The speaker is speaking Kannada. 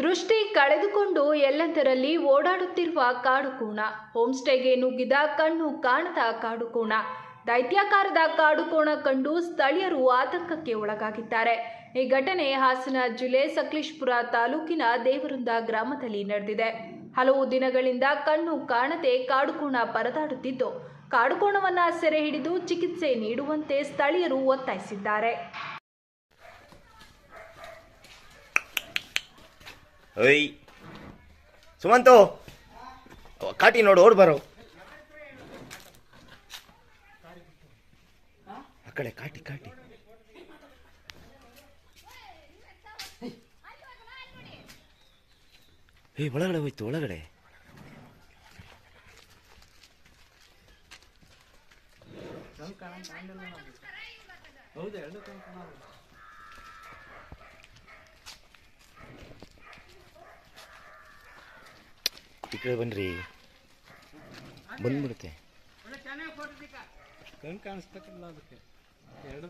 ದೃಷ್ಟಿ ಕಳೆದುಕೊಂಡು ಎಲ್ಲೆಂದರಲ್ಲಿ ಓಡಾಡುತ್ತಿರುವ ಕಾಡುಕೋಣ. ಹೋಮ್ಸ್ಟೇಗೆ ನುಗ್ಗಿದ ಕಣ್ಣು ಕಾಣದ ಕಾಡುಕೋಣ. ದೈತ್ಯಾಕಾರದ ಕಾಡುಕೋಣ ಕಂಡು ಸ್ಥಳೀಯರು ಆತಂಕಕ್ಕೆ ಒಳಗಾಗಿದ್ದಾರೆ. ಈ ಘಟನೆ ಹಾಸನ ಜಿಲ್ಲೆ ಸಕಲೇಶ್ಪುರ ತಾಲೂಕಿನ ದೇವರುಂದ ಗ್ರಾಮದಲ್ಲಿ ನಡೆದಿದೆ. ಹಲವು ದಿನಗಳಿಂದ ಕಣ್ಣು ಕಾಣದೆ ಕಾಡುಕೋಣ ಪರದಾಡುತ್ತಿದ್ದು, ಕಾಡುಕೋಣವನ್ನ ಸೆರೆ ಹಿಡಿದು ಚಿಕಿತ್ಸೆ ನೀಡುವಂತೆ ಸ್ಥಳೀಯರು ಒತ್ತಾಯಿಸಿದ್ದಾರೆ. ಓಯ್ ಸುಮಂತು. ಕಾಟಿ ನೋಡು ಓಡ್ ಬರೋ. ಆ ಕಡೆ ಕಾಟಿ ಕಾಟಿ. ಏಯ್ ಒಳಗಡೆ ಹೋಯ್ತು ಒಳಗಡೆ. ಈ ಕಡೆ ಬನ್ರಿ. ಬಂದ್ಬಿಡುತ್ತೆ. ಕಣ್ ಕಾಣಿಸ್ತಕ್ಕಲ್ಲ ಅದಕ್ಕೆ. ಎರಡು.